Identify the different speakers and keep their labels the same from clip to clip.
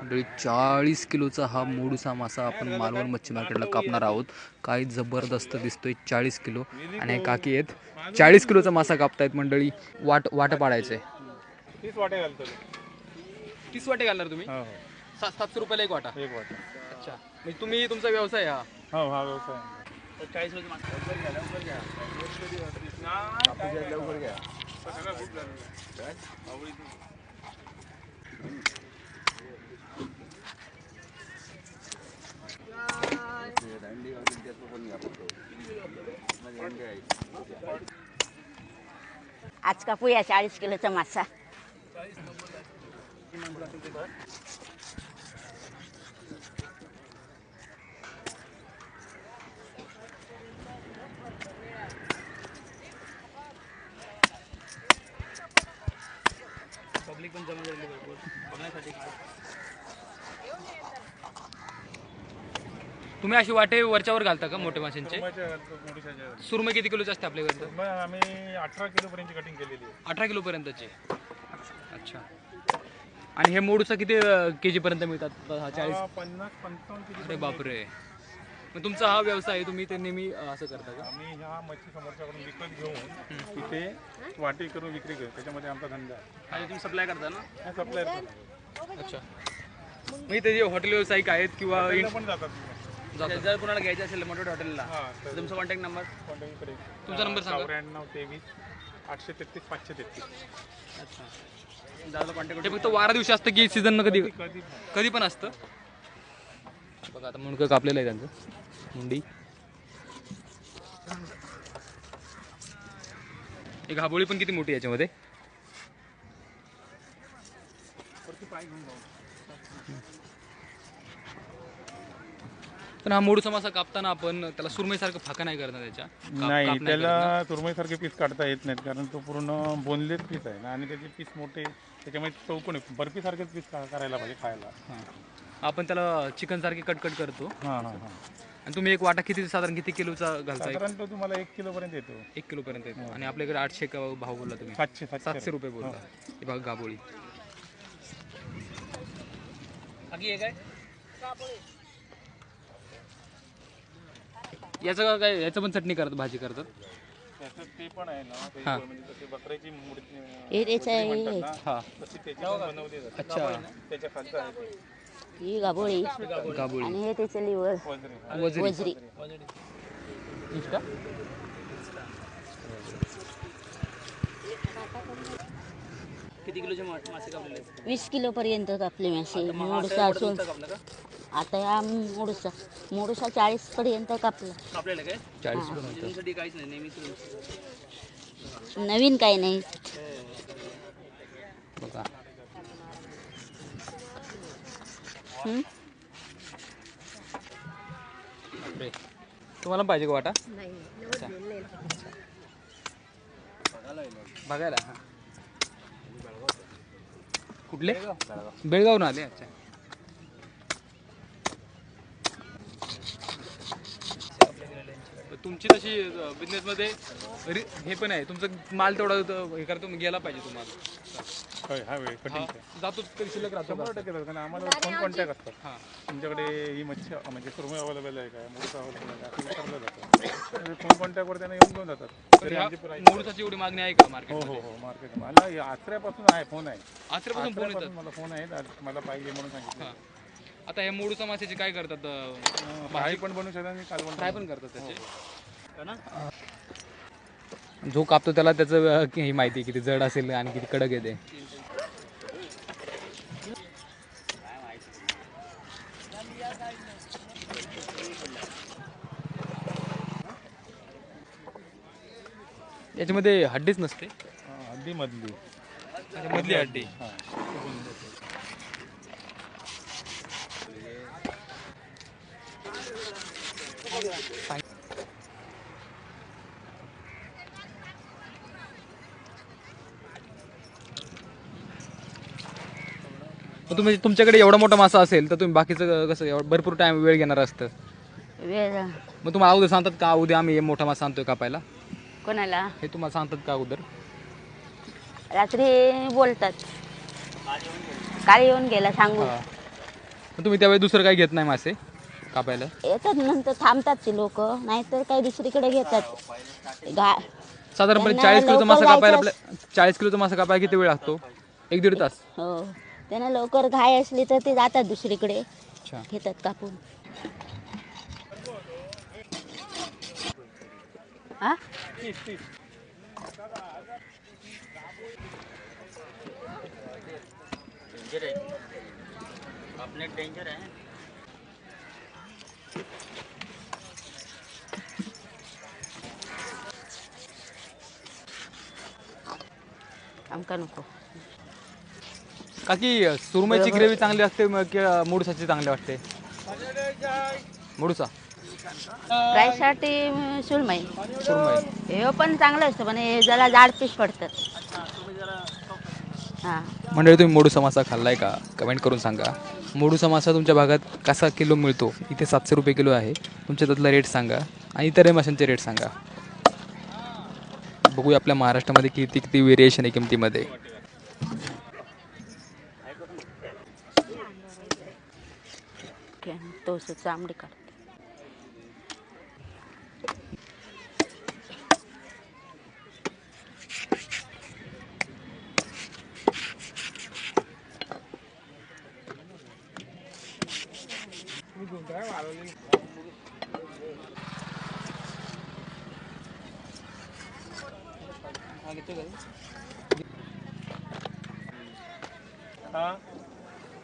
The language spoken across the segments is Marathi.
Speaker 1: मंडळी चाळीस किलोचा हा मोडूसा मासा आपण मालवण मच्छी मार्केटला कापणार आहोत. काय जबरदस्त दिसतोय चाळीस किलो. आणि हे काकी आहेत. चाळीस किलोचा मासा कापतायत मंडळी. वाट वाट पाडायचंय.
Speaker 2: तीच वाटे घालतो
Speaker 1: तीस वाटे घालणार तुम्ही?
Speaker 2: हो
Speaker 1: सात सातशे रुपयाला एक वाटा.
Speaker 2: एक वाटा.
Speaker 1: अच्छा. म्हणजे तुम्ही तुमचा व्यवसाय हा?
Speaker 2: हो हा व्यवसाय
Speaker 1: चाळीस
Speaker 3: आज कापूया चाळीस किलोचा मासा.
Speaker 1: तुम्ही अशी वाटे वरच्यावर घालता का मोठे माशांचे. सुरमई किती किलोचे असते आपल्याकडे?
Speaker 2: आम्ही अठरा किलो पर्यंत कटिंग केलेली आहे.
Speaker 1: अठरा किलो पर्यंतचे अच्छा. आणि हे मोडूचा किती के जी पर्यंत मिळतात? हा चाळीस?
Speaker 2: पन्नास पंचावन्न
Speaker 1: अरे बापरे. मग तुमचा हा व्यवसाय आहे तुम्ही ते नेहमी असं करता का?
Speaker 2: आम्ही ह्या मच्छी समोरच्याकडून विकत घेऊन तिथे वाटे करून विक्री घेऊ त्याच्यामध्ये आमचा धंदा आहे.
Speaker 1: आणि तुम्ही सप्लाय करता ना?
Speaker 2: हा सप्लायर पण
Speaker 1: अच्छा. मग इथे जे हॉटेल व्यावसायिक आहेत किंवा.
Speaker 2: पण जातात.
Speaker 1: जर कोणाला घ्यायचं असेल मोठ्या हॉटेलला
Speaker 2: हा तर
Speaker 1: तुमचा कॉन्टॅक्ट नंबर
Speaker 2: कोणत्याकडे
Speaker 1: तुमचा number सांगा.
Speaker 2: चौऱ्याण्णव तेवीस आठशे तेहतीस पाचशे तेहतीस.
Speaker 1: अच्छा. दादा कॉन्टॅक्ट फक्त वारा दिवशी असतं की सीझन कधी
Speaker 2: कधी
Speaker 1: कधी पण. असतं. बघा आता मुंडकं कापलेलं आहे त्यांचं. मुंडी. एक हाबोळी पण किती मोठी आहे याच्यामध्ये? पण हा मोडूचा मासा कापताना आपण त्याला सुरमईसारखं फाका नाही करणार त्याच्या काप-
Speaker 2: नाही
Speaker 1: काप
Speaker 2: त्याला सुरमईसारखे पीस काढता येत नाहीत कारण तो पूर्ण बोनलेस पीस आहे ना आणि त्याचे पीस मोठे त्याच्यामुळे चौकोन आहे बर्फीसारखेच पीस करायला पाहिजे खायला.
Speaker 1: हां. आपण त्याला चिकन सारखी कटकट करतो.
Speaker 2: हां हां हां.
Speaker 1: आणि तुम्ही एक वाटा किती साधारण किती किलोचा घालताय?
Speaker 2: साधारण तो तुम्हाला एक किलो पर्यंत येतो.
Speaker 1: एक किलो पर्यंत येतो आणि आपल्याकडे आठशे का भाव बोलला तुम्ही?
Speaker 2: सातशे सातशे.
Speaker 1: सातशे रुपये बोलता हे. बघा गाबोळी याचं काय याचं पण चटणी करतात भाजी करतात?
Speaker 2: त्याचं ते पण आहे ना ते
Speaker 1: हां.
Speaker 2: म्हणजे तशी बकऱ्याची मूर्ती
Speaker 3: हे त्याचं आहे,
Speaker 2: म्हणतात ना,
Speaker 1: हा.
Speaker 2: तशी त्याची पण बनवली जाते.
Speaker 1: अच्छा.
Speaker 2: त्याच्या खालचं आहे ते.
Speaker 3: ही गाभोळी.
Speaker 1: गाबोळी
Speaker 3: आणि हे त्याचं लिव्हर.
Speaker 2: वजरी.
Speaker 1: वजरी
Speaker 3: वजरी
Speaker 1: हीच का किती किलोचे मासे कापलेले
Speaker 3: वीस किलो पर्यंत आपले मासे मोडसा असून आता या मोडसा मोडसा चाळीस पर्यंत कापला.
Speaker 1: कापलेलं काय? चाळीस किलो काहीच नाही नेहमीच
Speaker 3: नवीन काही नाही.
Speaker 1: बघा.
Speaker 3: हं?
Speaker 1: बापरे. तुम्हाला पाहिजे का वाटा? बघायला हा. कुठले? बेळगाव. ना आले अच्छा. तुमची तशी बिझनेस मध्ये रि- हे पण आहे. तुमचं माल तेवढा हे करतो गेला पाहिजे तुम्हाला.
Speaker 2: होय हा वेळ
Speaker 1: हा,
Speaker 2: कटिंग
Speaker 1: जातो तरी शिल्लक राहतो
Speaker 2: शंभर टक्के जातात. कारण आम्हाला फोन कॉन्टॅक्ट असतात
Speaker 1: हा.
Speaker 2: तुमच्याकडे ही मच्छी म्हणजे सुरमई अवेलेबल आहे काय मुळीच अवेलेबल आहे का? असं विचारलं जातं. फोन कॉन्टॅक्टवर त्यांना येऊन घेऊन जातात? तरी आमची
Speaker 1: मोडूसाची एवढी मागणी आहे का
Speaker 2: हो
Speaker 1: मार्केट
Speaker 2: हो हो मार्केट मला या आचऱ्यापासून आहे फोन आहे.
Speaker 1: आजपासून फोन येतात?
Speaker 2: आचऱ्यापासून मला फोन आहे आज मला पाहिजे म्हणून सांगितलं.
Speaker 1: हा. आता हे मोडूचा माशाचे काय करतात अं,
Speaker 2: भाजी? पण बनवू शकता आणि कालवण
Speaker 1: फ्राय पण करतात त्याचे. जो कापतो त्याला त्याचं अं, ही माहिती किती जड असेल आणि किती कडक येते. याच्यामध्ये हड्डीच नसते?
Speaker 2: हा, हद्दी मधली.
Speaker 1: मधली हड्डी.
Speaker 2: हा.
Speaker 1: मग तुम्ही तुमच्याकडे एवढा मोठा मासा असेल तर तुम्ही बाकीचं कसं एवढं भरपूर टाइम वेळ घेणार असतं.
Speaker 3: वेळ.
Speaker 1: मग तुम्हाला अगोदर सांगतात का उद्या आम्ही मोठा मासा आणतोय कापायला?
Speaker 3: कोणाला?
Speaker 1: हे तुम्हाला सांगतात का अगोदर?
Speaker 3: रात्री बोलतात. काल येऊन गेला सांगू
Speaker 1: हा. तुम्ही त्यावेळी दुसरं काही घेत नाही मासे कापायला?
Speaker 3: येतात नंतर थांबतात ते लोक नाहीतर काही दुसरीकडे घेतात. गा
Speaker 1: साधारणपणे
Speaker 3: त्यांना
Speaker 1: चाळीस किलोचा मासा कापायला
Speaker 3: जायचं
Speaker 1: आपल्या चाळीस किलोचा मासा कापायला किती वेळ लागतो? एक दीड तास.
Speaker 3: हो. त्यांना लवकर घाय असली तर ते जातात दुसरीकडे.
Speaker 1: अच्छा.
Speaker 3: घेतात कापून. हा? आमका नको
Speaker 1: काकी सुरमईची ग्रेव्ही चांगली असते मग मुडसाची चांगली वाटते. मुडसा.
Speaker 3: फ्रायसाठी सुरमई.
Speaker 1: सुरमई.
Speaker 3: हे पण चांगलं असतं पण हे जरा जाड पीस पडतात हां.
Speaker 1: मंडळी तुम्ही मोडूसा मासा खाल्लाय का? कमेंट करून सांगा. मोडूसा मासा तुमच्या भागात कसा किलो मिळतो? इथे सातशे रुपये किलो आहे. तुमच्या त्यातला रेट सांगा. आणि इतर माशांचे रेट सांगा. बघूया आपल्या महाराष्ट्रामध्ये किती किती व्हेरिएशन आहे किमतीमध्ये.
Speaker 3: तो चांबडी काढते.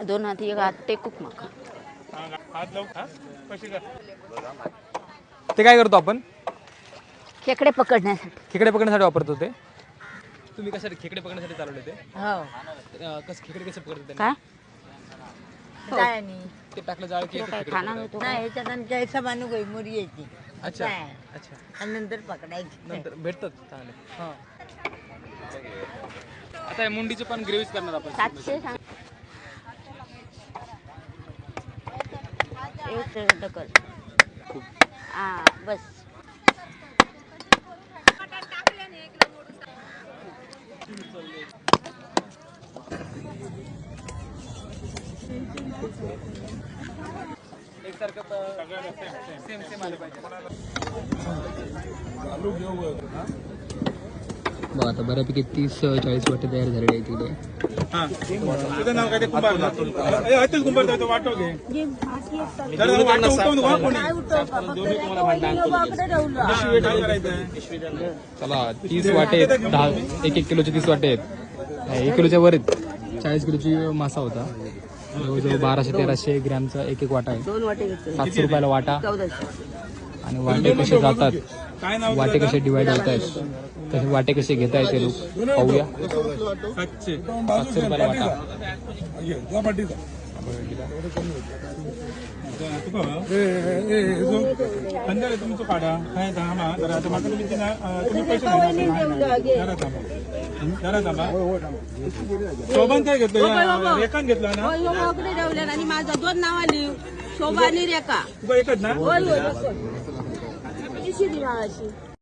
Speaker 3: दोन हाती एक हात टेकूक मग.
Speaker 2: हा, हात लावू हा कशी कर
Speaker 1: ते काय करतो आपण?
Speaker 3: खेकडे पकडण्यासाठी.
Speaker 1: खेकडे पकडण्यासाठी वापरतो ते. तुम्ही कशासाठी खेकडे पकडण्यासाठी चालवले ते?
Speaker 3: हो.
Speaker 1: कसं खेकडे कसे पकडतो
Speaker 3: काय?
Speaker 1: ते टाकलं जाळ की
Speaker 3: तुला काय खाणार होतो?
Speaker 4: नाही ह्याच्यात आमच्या हिशोबाने गोईमुरी यायची.
Speaker 1: अच्छा? अच्छा.
Speaker 4: आणि नंतर पकडायची.
Speaker 1: नंतर भेटतात चांगले. हां. आता या मुंडीचे पण ग्रेव्हीज करणार आपण.
Speaker 3: सातशे सांग. एक ढकल हा बस.
Speaker 1: सेम सेम आलं पाहिजे बघा आता बऱ्यापैकी तीस चाळीस वाटे तयार झालेले आहे तिकडे
Speaker 2: तुझं नाव काय ते कुंभार? ना ए, अतुल कुंभार जातो वाटव घे जरा वाटव उठवून वा कोणी. काय करायचंय?
Speaker 1: चला तीस वाटे आहेत. दहा एक एक किलोचे तीस वाटे आहेत. एक किलोच्या वर आहेत चाळीस किलोची मासा होता. जवळजवळ बाराशे तेराशे ग्रॅमचा एक एक वाटा आहे.
Speaker 3: दोन वाटे घेतले.
Speaker 1: सातशे रुपयाला वाटा. आणि वाटे कसे जातात? वाटे कसे डिवाइड होत आहेत? कसे वाटे कसे घेता येते लोक पाहूया.
Speaker 2: सातशे.
Speaker 1: रुपयाला वाटा.
Speaker 2: तुका तुमचं काढा काय थांबा जरा आता म्हाका तुम्ही ती ना- अं, तुम्ही पैसे नाही ना, नाही, नाही. जरा थांबा जरा थांबा शोभन काय घेतलं रेखान घेतला ना
Speaker 5: वगैरे ठेवल्यात आणि माझं दोन नाव आली शोभा आणि रेखा
Speaker 2: तुका एकच ना
Speaker 5: अशी